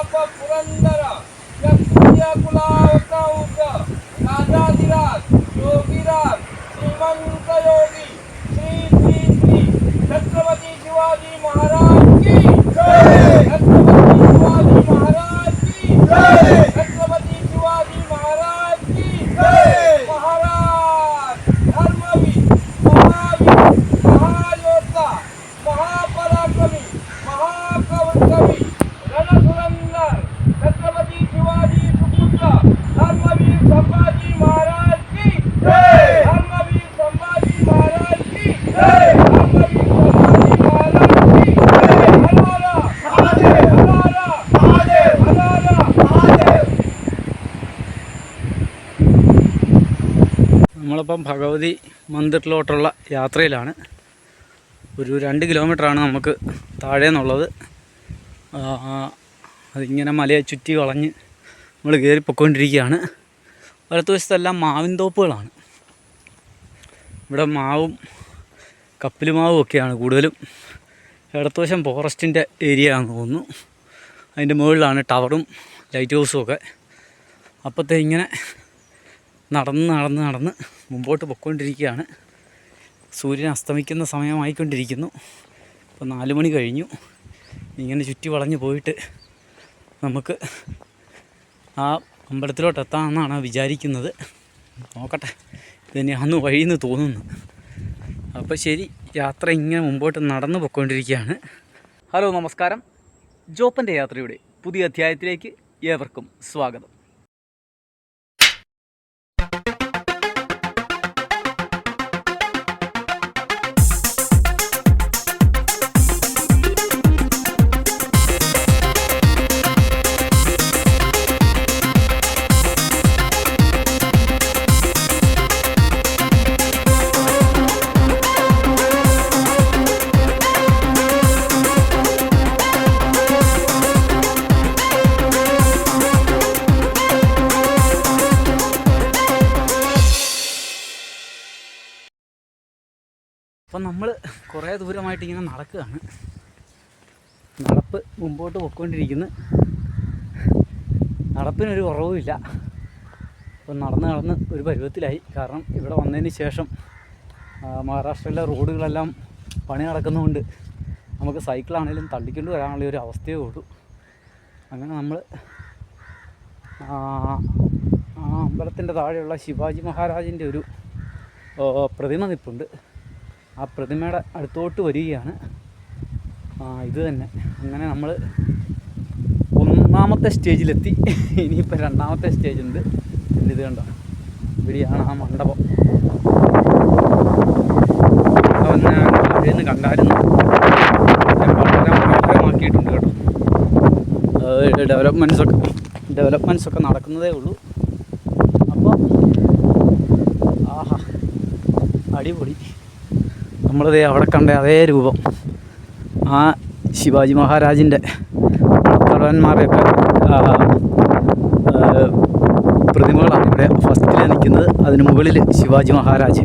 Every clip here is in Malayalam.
아빠 불안나 നമ്മളിപ്പം ഭഗവതി മന്ദിറിലോട്ടുള്ള യാത്രയിലാണ്. ഒരു രണ്ട് കിലോമീറ്ററാണ് നമുക്ക് താഴെ നിന്നുള്ളത് ആ, അതിങ്ങനെ മലയെ ചുറ്റി വളഞ്ഞ് നമ്മൾ കയറിപ്പോയിക്കൊണ്ടിരിക്കുകയാണ് വലത്തു വലത്തുവശത്തെല്ലാം മാവിൻ തോപ്പുകളാണ്. ഇവിടെ മാവും കപ്പിൽ മാവും ഒക്കെയാണ് കൂടുതലും. ഇടത്തുവശം ഫോറസ്റ്റിന്റെ ഏരിയ ആണെന്ന് തോന്നുന്നു. അതിന്റെ മുകളിലാണ് ടവറും ലൈറ്റ് ഹൗസും ഒക്കെ. അപ്പോഴത്തെ ഇങ്ങനെ നടന്ന് നടന്ന് നടന്ന് മുമ്പോട്ട് പൊയ്ക്കൊണ്ടിരിക്കുകയാണ്. സൂര്യൻ അസ്തമിക്കുന്ന സമയമായിക്കൊണ്ടിരിക്കുന്നു. ഇപ്പോൾ നാല് മണി കഴിഞ്ഞു. ഇങ്ങനെ ചുറ്റി വളഞ്ഞു പോയിട്ട് നമുക്ക് ആ അമ്പലത്തിലോട്ട് എത്താമെന്നാണ് വിചാരിക്കുന്നത്. നോക്കട്ടെ ഇതന്നെയാന്ന് വഴിയെന്ന് തോന്നുന്നു. അപ്പോൾ ശരി യാത്ര ഇങ്ങനെ മുമ്പോട്ട് നടന്ന് പൊയ്ക്കൊണ്ടിരിക്കുകയാണ്. ഹലോ നമസ്കാരം. ജോപ്പന്റെ യാത്രയുടെ പുതിയ അധ്യായത്തിലേക്ക് ഏവർക്കും സ്വാഗതം. കുറേ ദൂരമായിട്ട് ഇങ്ങനെ നടക്കുകയാണ്. നടപ്പ് മുമ്പോട്ട് പൊയ്ക്കൊണ്ടിരിക്കുന്നു നടപ്പിനൊരു കുറവുമില്ല. അപ്പം നടന്ന് നടന്ന് ഒരു പരുവത്തിലായി. കാരണം ഇവിടെ വന്നതിന് ശേഷം മഹാരാഷ്ട്രയിലെ റോഡുകളെല്ലാം പണി നടക്കുന്നതുകൊണ്ട് നമുക്ക് സൈക്കിളാണെങ്കിലും തള്ളിക്കൊണ്ട് വരാനുള്ള ഒരു അവസ്ഥയേ ഉള്ളൂ. അങ്ങനെ നമ്മൾ ആ അമ്പലത്തിന്റെ താഴെയുള്ള ശിവാജി മഹാരാജിന്റെ ഒരു പ്രതിമ നിൽപ്പുണ്ട് ആ പ്രതിമയുടെ അടുത്തോട്ട് വരികയാണ്. ആ ഇത് തന്നെ. അങ്ങനെ നമ്മൾ ഒന്നാമത്തെ സ്റ്റേജിലെത്തി. ഇനിയിപ്പോൾ രണ്ടാമത്തെ സ്റ്റേജുണ്ട്. പിന്നെ ഇത് കണ്ടോ? ഇവിടെയാണ് ആ മണ്ഡപം. അവൻ കണ്ടായിരുന്നു. ഞാൻ വളരെ മനോഹരമാക്കിയിട്ടുണ്ട് കേട്ടോ. ഡെവലപ്മെന്റ്സൊക്കെ ഡെവലപ്മെന്റ്സ് ഒക്കെ നടക്കുന്നതേ ഉള്ളൂ. അപ്പോൾ ആഹാ അടിപൊളി. നമ്മളിതേ അവിടെ കണ്ട അതേ രൂപം. ആ ശിവാജി മഹാരാജിന്റെ തലവന്മാരെയൊക്കെ പ്രതിമകളാണ് ഇവിടെ ഫസ്റ്റിൽ നിൽക്കുന്നത്. അതിന് മുകളിൽ ശിവാജി മഹാരാജ്.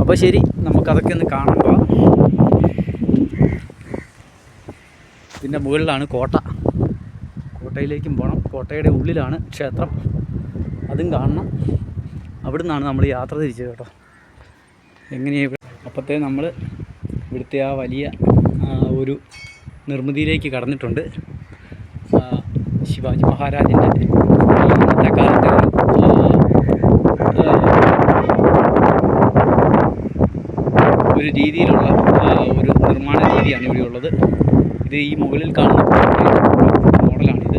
അപ്പോൾ ശരി നമുക്കതൊക്കെ ഒന്ന് കാണുമ്പോൾ ഇതിന്റെ മുകളിലാണ് കോട്ട. കോട്ടയിലേക്കും പോകണം കോട്ടയുടെ ഉള്ളിലാണ് ക്ഷേത്രം. അതും കാണണം. അവിടെ നിന്നാണ് നമ്മൾ യാത്ര തിരിച്ചത് കേട്ടോ. എങ്ങനെയാണ് അപ്പോഴത്തേ നമ്മൾ ഇവിടുത്തെ ആ വലിയ ഒരു നിർമ്മിതിയിലേക്ക് കടന്നിട്ടുണ്ട് ശിവാജി മഹാരാജിന്റെ അന്നത്തെ കാലത്തെ ഒരു രീതിയിലുള്ള ഒരു നിർമ്മാണ രീതിയാണ് ഇവിടെയുള്ളത് ഇത് ഈ മുകളിൽ കാണുന്ന മോഡലാണിത്?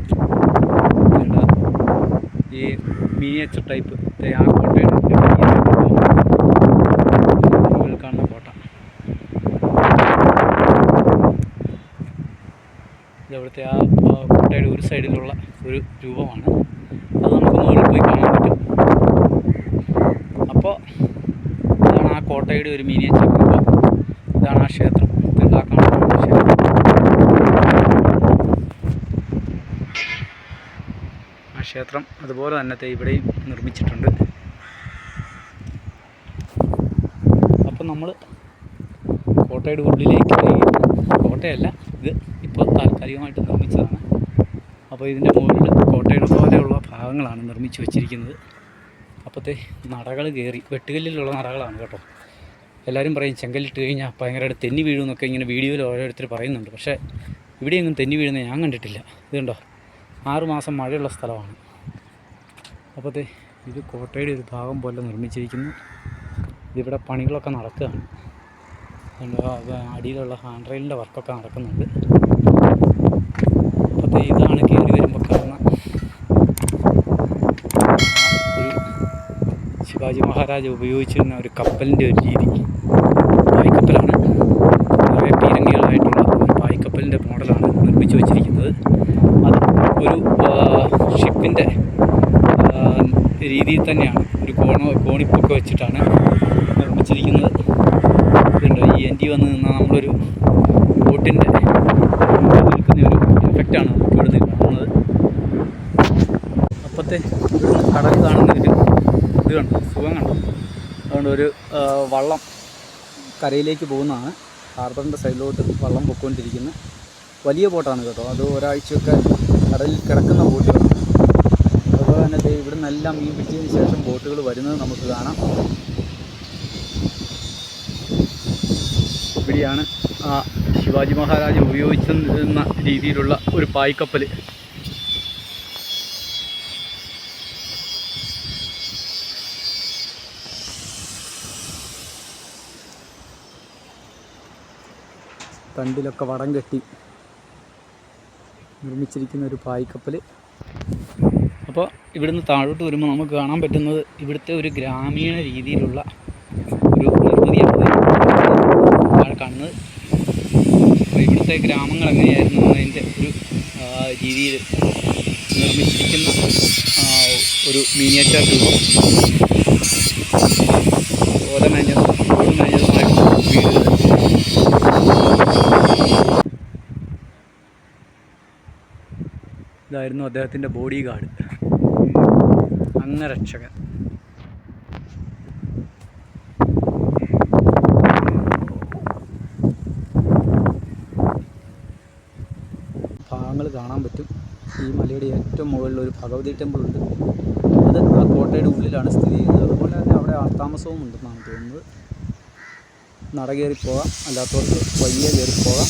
ഈ മിനിയേച്ചർ ടൈപ്പ് ആ കോട്ടയുടെ ഒരു miniature രൂപമാണ് മുകളിൽ കാണുന്ന കോട്ട ഇത് അവിടുത്തെ ആ കുട്ടയുടെ ഒരു സൈഡിലുള്ള ഒരു രൂപമാണ്. അത് നമുക്ക് മുകളിൽ പോയി കാണാൻ പറ്റും. അപ്പോൾ ഇതാണ് ആ കോട്ടയുടെ ഒരു മിനിയേച്ചർ രൂപം. ഇതാണ് ആ ക്ഷേത്രം. ഉണ്ടാക്കാനുള്ള ക്ഷേത്രം. ആ ക്ഷേത്രം അതുപോലെ തന്നെ ഇവിടെയും നിർമ്മിച്ചിട്ടുണ്ട്. അപ്പോൾ നമ്മൾ കോട്ടയുടെ ഉള്ളിലേക്ക്. കോട്ടയല്ല ഇത് ഇപ്പോൾ താൽക്കാലികമായിട്ട് നിർമ്മിച്ചതാണ്. അപ്പോൾ ഇതിന്റെ മുകളിൽ കോട്ടയുടെ പോലെയുള്ള ഭാഗങ്ങളാണ് നിർമ്മിച്ച് വെച്ചിരിക്കുന്നത്. അപ്പോഴത്തെ നടകൾ കയറി വെട്ടുകല്ലിലുള്ള നടകളാണ് കേട്ടോ. എല്ലാവരും പറയും ചെങ്കല്ലിട്ട് കഴിഞ്ഞാൽ ഭയങ്കരമായിട്ട് തെന്നി വീഴുമെന്നൊക്കെ ഇങ്ങനെ വീഡിയോയിൽ ഓരോരുത്തർ പറയുന്നുണ്ട്. പക്ഷേ ഇവിടെയെങ്ങും തെന്നി വീഴുന്ന ഞാൻ കണ്ടിട്ടില്ല. ഇതുണ്ടോ ആറ് മാസം മഴയുള്ള സ്ഥലമാണ്. അപ്പോഴത്തെ ഇത് കോട്ടയുടെ ഒരു ഭാഗം പോലെ നിർമ്മിച്ചിരിക്കുന്നു. ഇതിവിടെ പണികളൊക്കെ നടക്കുകയാണ്. അടിയിലുള്ള ഹാൻഡ് റെയിലിന്റെ വർക്കൊക്കെ നടക്കുന്നുണ്ട്. അപ്പോൾ ഇതാണ് കയറി വരുമ്പോൾ കാണുന്ന ശിവാജി മഹാരാജ് ഉപയോഗിച്ചിരുന്ന ഒരു കപ്പലിന്റെ ഒരു രീതി. പായ്ക്കപ്പലാണ്. നിറയെ പീരങ്കികളായിട്ടുള്ള ഒരു പായ്ക്കപ്പലിന്റെ മോഡലാണ് നിർമ്മിച്ചു വച്ചിരിക്കുന്നത്. അത് ഒരു ഷിപ്പിന്റെ രീതിയിൽ തന്നെയാണ്. ഒരു കോണ കോണിപ്പൊക്കെ വെച്ചിട്ടാണ് നിർമ്മിച്ചിരിക്കുന്നത് എൻഡി വന്ന് നിന്നാൽ നമ്മളൊരു ബോട്ടിന്റെ നിൽക്കുന്ന ഒരു എഫക്റ്റാണ് നമുക്ക് ഇവിടുന്ന് കാണുന്നത്. അപ്പത്തെ കടൽ കാണുന്നതിന്റെ ഇത് കണ്ടു? സുഖം കണ്ടു? അതുകൊണ്ട് ഒരു വള്ളം കരയിലേക്ക് പോകുന്നതാണ്. ഹാർബറിന്റെ സൈഡിലോട്ട് വള്ളം പൊയ്ക്കൊണ്ടിരിക്കുന്ന. വലിയ ബോട്ടാണ് കേട്ടോ. അത് ഒരാഴ്ചയൊക്കെ കടലിൽ കിടക്കുന്ന ബോട്ടുകളാണ്. അതുപോലെ തന്നെ ദേ ഇവിടെ നിന്നെല്ലാം മീൻ പിടിച്ചതിന് ശേഷം ബോട്ടുകൾ വരുന്നത് നമുക്ക് കാണാം. ഇവിടെയാണ് ആ ശിവാജി മഹാരാജ് ഉപയോഗിച്ചിരുന്ന രീതിയിലുള്ള ഒരു പായ്ക്കപ്പൽ തണ്ടിലൊക്കെ വടം കെട്ടി നിർമ്മിച്ചിരിക്കുന്ന ഒരു പായ്ക്കപ്പൽ അപ്പോൾ ഇവിടുന്ന് താഴോട്ട് വരുമ്പോൾ നമുക്ക് കാണാൻ പറ്റുന്നത് ഇവിടുത്തെ ഒരു ഗ്രാമീണ രീതിയിലുള്ള ഒരു നിർമ്മിതിയാണ് താഴെ കാണുന്നത്. അപ്പോൾ ഇവിടുത്തെ ഗ്രാമങ്ങൾ എങ്ങനെയായിരുന്നു എന്നതിന്റെ ഒരു രീതിയിൽ നിർമ്മിച്ചിരിക്കുന്ന ഒരു മീനിയേച്ചർ രൂപം ഇതായിരുന്നു അദ്ദേഹത്തിന്റെ ബോഡി ഗാർഡ് അംഗരക്ഷകൻ ഭാഗങ്ങൾ കാണാൻ പറ്റും. ഈ മലയുടെ ഏറ്റവും മുകളിൽ ഒരു ഭഗവതി ടെമ്പിൾ ഉണ്ട്. അത് ആ കോട്ടയുടെ ഉള്ളിലാണ് സ്ഥിതി ചെയ്യുന്നത്. അതുപോലെ തന്നെ അവിടെ ആൾത്താമസവും ഉണ്ടെന്നാണ് തോന്നുന്നത്. നട കയറി പോകാം അല്ലാത്തവർക്ക് വലിയ കയറി പോകാം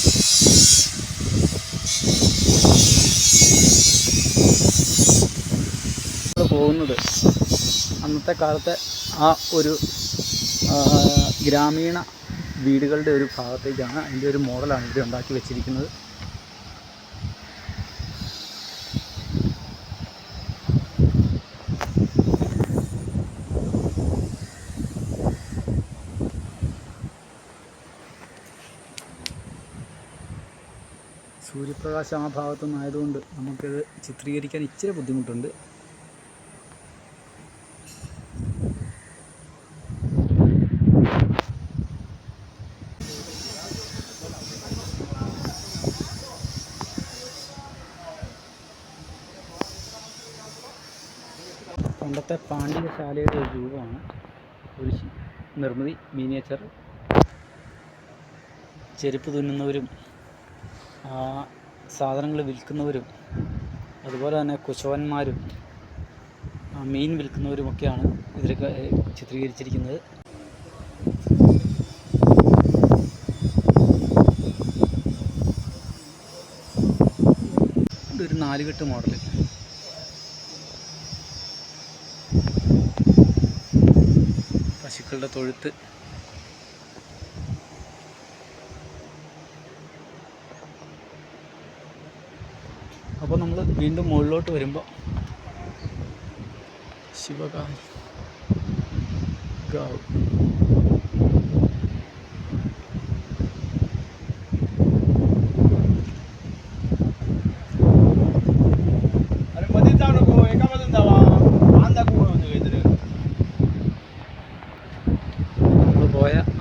പോകുന്നത് അന്നത്തെ കാലത്തെ ആ ഒരു ഗ്രാമീണ വീടുകളുടെ ഒരു ഭാഗത്തേക്കാണ്. അതിന്റെ ഒരു മോഡലാണ് ഇവിടെ ഉണ്ടാക്കി വെച്ചിരിക്കുന്നത്. സൂര്യപ്രകാശം ആ ഭാഗത്തുനിന്ന് ആയതുകൊണ്ട് നമുക്കത് ചിത്രീകരിക്കാൻ ഇച്ചിരി ബുദ്ധിമുട്ടുണ്ട്. പണ്ടത്തെ പാണ്ഡ്യശാലയുടെ ഒരു രൂപമാണ് ഒരു നിർമ്മിതി മീനിയേച്ചർ ചെരുപ്പ് തുന്നുന്നവരും സാധനങ്ങൾ വിൽക്കുന്നവരും അതുപോലെ തന്നെ കുശവന്മാരും മീൻ വിൽക്കുന്നവരുമൊക്കെയാണ് ഏ, ചിത്രീകരിച്ചിരിക്കുന്നത്. ഒരു നാലുകെട്ട് മോഡൽ പശുക്കളുടെ തൊഴുത്ത്. അപ്പോൾ നമ്മൾ വീണ്ടും മുകളിലോട്ട് വരുമ്പോൾ ശിവകാ ഗാവ്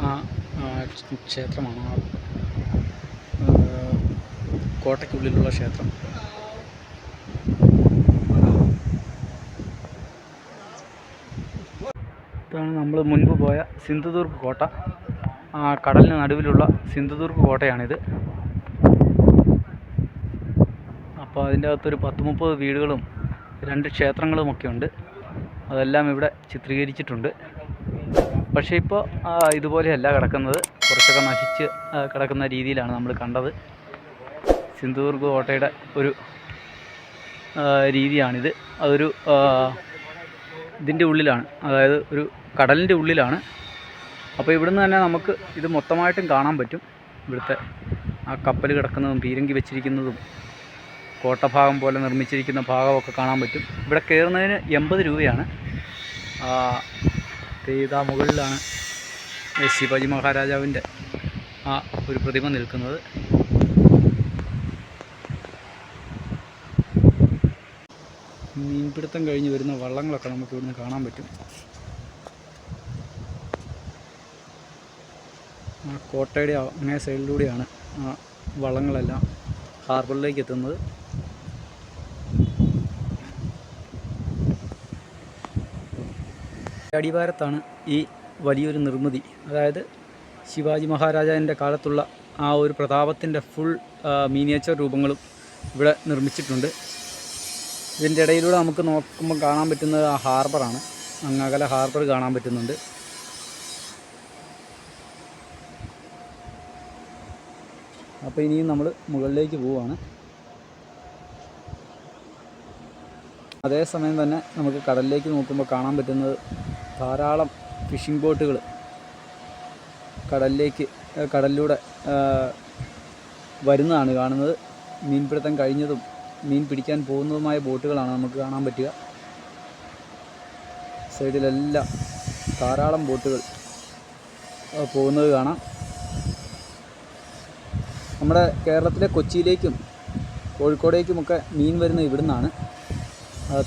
ആ ക്ഷേത്രമാണ് കോട്ടയ്ക്കുള്ളിലുള്ള ക്ഷേത്രം. സിന്ധുദുർഗ് കോട്ട. കടലിന് നടുവിലുള്ള സിന്ധുദുർഗ് കോട്ടയാണിത്. അപ്പോൾ അതിന്റെ അകത്തൊരു പത്ത് മുപ്പത് വീടുകളും രണ്ട് ക്ഷേത്രങ്ങളും ഒക്കെ ഉണ്ട്. അതെല്ലാം ഇവിടെ ചിത്രീകരിച്ചിട്ടുണ്ട്. പക്ഷേ ഇപ്പോൾ ഇതുപോലെയല്ല കിടക്കുന്നത്. കുറച്ചൊക്കെ നശിച്ച് കിടക്കുന്ന രീതിയിലാണ് നമ്മൾ കണ്ടത്. സിന്ധുദുർഗ് കോട്ടയുടെ ഒരു രീതിയാണിത്. അതൊരു ഇതിന്റെ ഉള്ളിലാണ്. അതായത് ഒരു കടലിന്റെ ഉള്ളിലാണ്. അപ്പോൾ ഇവിടുന്ന് തന്നെ നമുക്ക് ഇത് മൊത്തമായിട്ടും കാണാൻ പറ്റും. ഇവിടുത്തെ ആ കപ്പൽ കിടക്കുന്നതും പീരങ്കി വെച്ചിരിക്കുന്നതും കോട്ടഭാഗം പോലെ നിർമ്മിച്ചിരിക്കുന്ന ഭാഗമൊക്കെ കാണാൻ പറ്റും. ഇവിടെ കയറുന്നതിന് എൺപത് രൂപയാണ്. ഇതാ മുകളിലാണ് ശിവാജി മഹാരാജാവിന്റെ ആ ഒരു പ്രതിമ നിൽക്കുന്നത്. മീൻപിടുത്തം കഴിഞ്ഞ് വരുന്ന വള്ളങ്ങളൊക്കെ നമുക്ക് ഇവിടുന്ന് കാണാൻ പറ്റും. ആ കോട്ടയുടെ അങ്ങേ സൈഡിലൂടെയാണ് ആ വളങ്ങളെല്ലാം ഹാർബറിലേക്ക് എത്തുന്നത്. അടിവാരത്താണ് ഈ വലിയൊരു നിർമ്മിതി. അതായത് ശിവാജി മഹാരാജാവിന്റെ കാലത്തുള്ള ആ ഒരു പ്രതാപത്തിന്റെ ഫുൾ മീനിയേച്ചർ രൂപങ്ങളും ഇവിടെ നിർമ്മിച്ചിട്ടുണ്ട്. ഇതിന്റെ ഇടയിലൂടെ നമുക്ക് നോക്കുമ്പോൾ കാണാൻ പറ്റുന്നത് ആ ഹാർബറാണ് അങ്ങകലെ ഹാർബർ കാണാൻ പറ്റുന്നുണ്ട്. അപ്പോൾ ഇനിയും നമ്മൾ മുകളിലേക്ക് പോവുകയാണ് അതേസമയം തന്നെ നമുക്ക് കടലിലേക്ക് നോക്കുമ്പോൾ കാണാൻ പറ്റുന്നത് ധാരാളം ഫിഷിംഗ് ബോട്ടുകൾ കടലിലേക്ക് കടലിലൂടെ വരുന്നതാണ് കാണുന്നത്. മീൻപിടുത്തം കഴിഞ്ഞതും മീൻ പിടിക്കാൻ പോകുന്നതുമായ ബോട്ടുകളാണ് നമുക്ക് കാണാൻ പറ്റുക. സൈഡിലെല്ലാം ധാരാളം ബോട്ടുകൾ പോകുന്നത് കാണാം. നമ്മുടെ കേരളത്തിലെ കൊച്ചിയിലേക്കും കോഴിക്കോടേക്കുമൊക്കെ മീൻ വരുന്നത് ഇവിടുന്നാണ്.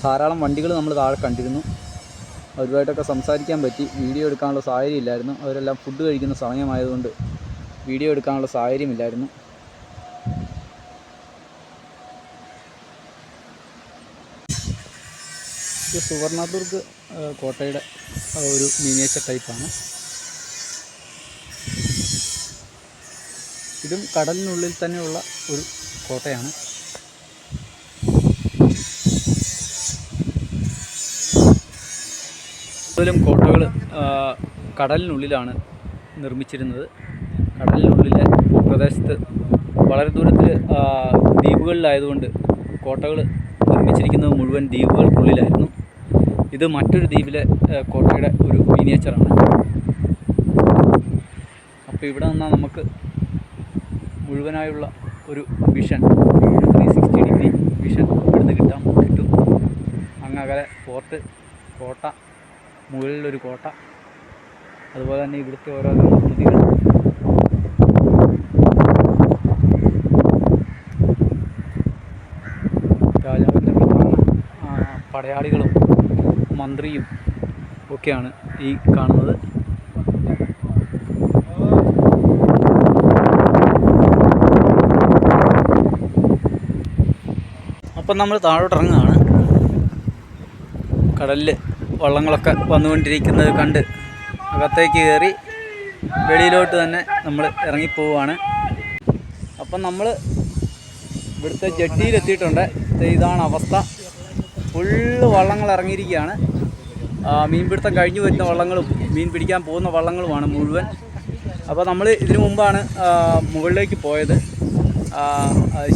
ധാരാളം വണ്ടികൾ നമ്മൾ താഴെ കണ്ടിരുന്നു. അവരുമായിട്ടൊക്കെ സംസാരിക്കാൻ പറ്റി. വീഡിയോ എടുക്കാനുള്ള സാഹചര്യം ഇല്ലായിരുന്നു അവരെല്ലാം ഫുഡ് കഴിക്കുന്ന സമയമായതുകൊണ്ട് വീഡിയോ എടുക്കാനുള്ള സാഹചര്യമില്ലായിരുന്നു. ഇത് സുവർണദുർഗ് കോട്ടയുടെ ഒരു മിനിയേച്ചർ ടൈപ്പാണ് ഇതും കടലിനുള്ളിൽ തന്നെയുള്ള ഒരു കോട്ടയാണ്. കൂടുതലും കോട്ടകൾ കടലിനുള്ളിലാണ് നിർമ്മിച്ചിരുന്നത്. കടലിനുള്ളിലെ പ്രദേശത്ത് വളരെ ദൂരത്തിൽ ദ്വീപുകളിലായതുകൊണ്ട് കോട്ടകൾ നിർമ്മിച്ചിരിക്കുന്നത് മുഴുവൻ ദ്വീപുകൾക്കുള്ളിലായിരുന്നു. ഇത് മറ്റൊരു ദ്വീപിലെ കോട്ടയുടെ ഒരു മിനിയേച്ചറാണ് അപ്പോൾ ഇവിടെ നിന്നാൽ നമുക്ക് മുഴുവനായുള്ള ഒരു vision three sixty degree vision ഇവിടുന്ന് കിട്ടാൻ കിട്ടും അങ്ങകലെ ഫോർട്ട് കോട്ട മുകളിലൊരു കോട്ട. അതുപോലെ തന്നെ ഇവിടുത്തെ ഓരോ നദികൾ. പടയാളികളും മന്ത്രിയും ഒക്കെയാണ് ഈ കാണുന്നത്. അപ്പം നമ്മൾ താഴോട്ട് ഇറങ്ങുകയാണ് കടലിൽ വള്ളങ്ങളൊക്കെ വന്നുകൊണ്ടിരിക്കുന്നത് കണ്ട് അകത്തേക്ക് കയറി വെളിയിലോട്ട് തന്നെ നമ്മൾ ഇറങ്ങിപ്പോവുകയാണ്. അപ്പം നമ്മൾ ഇവിടുത്തെ ജെട്ടിയിലെത്തിയിട്ടുണ്ട്. ഇതാണ് അവസ്ഥ. ഫുള്ള് വള്ളങ്ങൾ ഇറങ്ങിയിരിക്കുകയാണ്. മീൻപിടുത്തം കഴിഞ്ഞു വരുന്ന വള്ളങ്ങളും മീൻ പിടിക്കാൻ പോകുന്ന വള്ളങ്ങളുമാണ് മുഴുവൻ. അപ്പോൾ നമ്മൾ ഇതിനു മുമ്പാണ് മുകളിലേക്ക് പോയത്.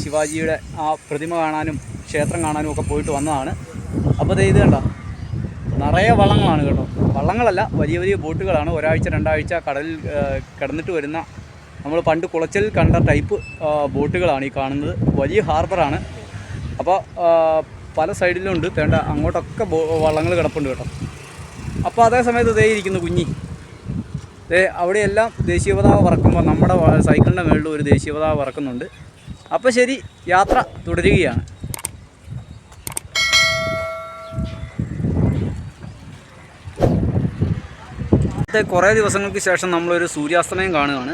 ശിവാജിയുടെ ആ പ്രതിമ കാണാനും ക്ഷേത്രം കാണാനും ഒക്കെ പോയിട്ട് വന്നതാണ്. അപ്പോൾ ഇത് കണ്ടോ? നിറയെ വള്ളങ്ങളാണ് കേട്ടോ. വള്ളങ്ങളല്ല വലിയ വലിയ ബോട്ടുകളാണ്. ഒരാഴ്ച രണ്ടാഴ്ച കടലിൽ കിടന്നിട്ട് വരുന്ന നമ്മൾ പണ്ട് കുളച്ചലിൽ കണ്ട ടൈപ്പ് ബോട്ടുകളാണ് ഈ കാണുന്നത്. വലിയ ഹാർബറാണ്. അപ്പോൾ പല പല സൈഡിലുണ്ട് വേണ്ട അങ്ങോട്ടൊക്കെ വള്ളങ്ങൾ കിടപ്പുണ്ട് കേട്ടോ. അപ്പോൾ അതേ സമയത്ത് ഇതേ ഇരിക്കുന്നു കുഞ്ഞി. അവിടെയെല്ലാം ദേശീയപതാക പറക്കുമ്പോൾ നമ്മുടെ സൈക്കിളിന്റെ മുകളിൽ ഒരു ദേശീയപതാക പറക്കുന്നുണ്ട്. അപ്പോൾ ശരി യാത്ര തുടരുകയാണ്. കുറേ ദിവസങ്ങൾക്ക് ശേഷം നമ്മളൊരു സൂര്യാസ്തമയം കാണുകയാണ്.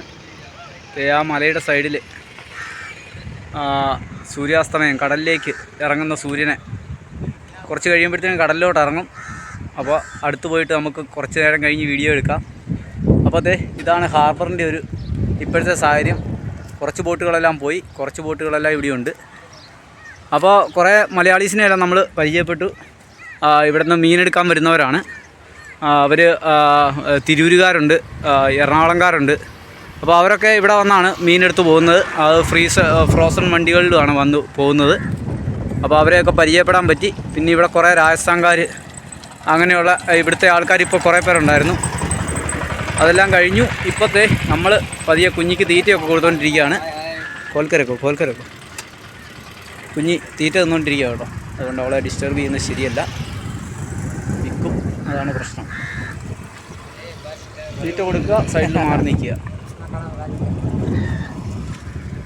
ആ മലയുടെ സൈഡിൽ സൂര്യാസ്തമയം കടലിലേക്ക് ഇറങ്ങുന്ന സൂര്യനെ. കുറച്ച് കഴിയുമ്പോഴത്തേക്കും കടലിലോട്ട് ഇറങ്ങും. അപ്പോൾ അടുത്ത് പോയിട്ട് നമുക്ക് കുറച്ച് നേരം കഴിഞ്ഞ് വീഡിയോ എടുക്കാം. അപ്പോൾ അതെ ഇതാണ് ഹാർബറിന്റെ ഒരു ഇപ്പോഴത്തെ സാഹചര്യം. കുറച്ച് ബോട്ടുകളെല്ലാം പോയി കുറച്ച് ബോട്ടുകളെല്ലാം ഇവിടെയുണ്ട്. അപ്പോൾ കുറേ മലയാളീസിനെയെല്ലാം നമ്മൾ പരിചയപ്പെട്ടു. ഇവിടെ നിന്ന് മീനെടുക്കാൻ വരുന്നവരാണ്. അവർ തിരൂരുകാരുണ്ട് എറണാകുളംകാരുണ്ട്. അപ്പോൾ അവരൊക്കെ ഇവിടെ വന്നാണ് മീനെടുത്ത് പോകുന്നത്. അത് ഫ്രീസ് ഫ്രോസൺ വണ്ടികളിലുമാണ് വന്ന് പോകുന്നത്. അപ്പോൾ അവരെയൊക്കെ പരിചയപ്പെടാൻ പറ്റി. പിന്നെ ഇവിടെ കുറേ രാജസ്ഥാൻകാർ അങ്ങനെയുള്ള ഇവിടുത്തെ ആൾക്കാർ ഇപ്പോൾ കുറേ പേരുണ്ടായിരുന്നു. അതെല്ലാം കഴിഞ്ഞു ഇപ്പോഴത്തെ നമ്മൾ പതിയെ കുഞ്ഞിക്ക് തീറ്റയൊക്കെ കൊടുത്തുകൊണ്ടിരിക്കുകയാണ് കോൽക്കരക്കോ കോൽക്കരക്കോ കുഞ്ഞി തീറ്റ തന്നുകൊണ്ടിരിക്കുക കേട്ടോ അതുകൊണ്ട് അവളെ ഡിസ്റ്റർബ് ചെയ്യുന്നത് ശരിയല്ല വിൽക്കും അതാണ് പ്രശ്നം തീറ്റ കൊടുക്കുക സൈഡിൽ മാറി നിൽക്കുക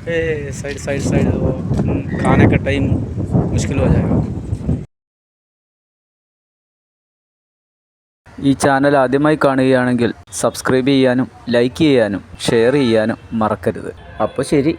ए साइड साइड साइड वो हम्म, खाने का टाइम मुश्किल हो जाएगा ഈ ചാനൽ ആദ്യമായി കാണുകയാണെങ്കിൽ സബ്സ്ക്രൈബ് ചെയ്യാനും ലൈക്ക് ചെയ്യാനും ഷെയർ ചെയ്യാനും മറക്കരുത്. അപ്പോൾ ശരി.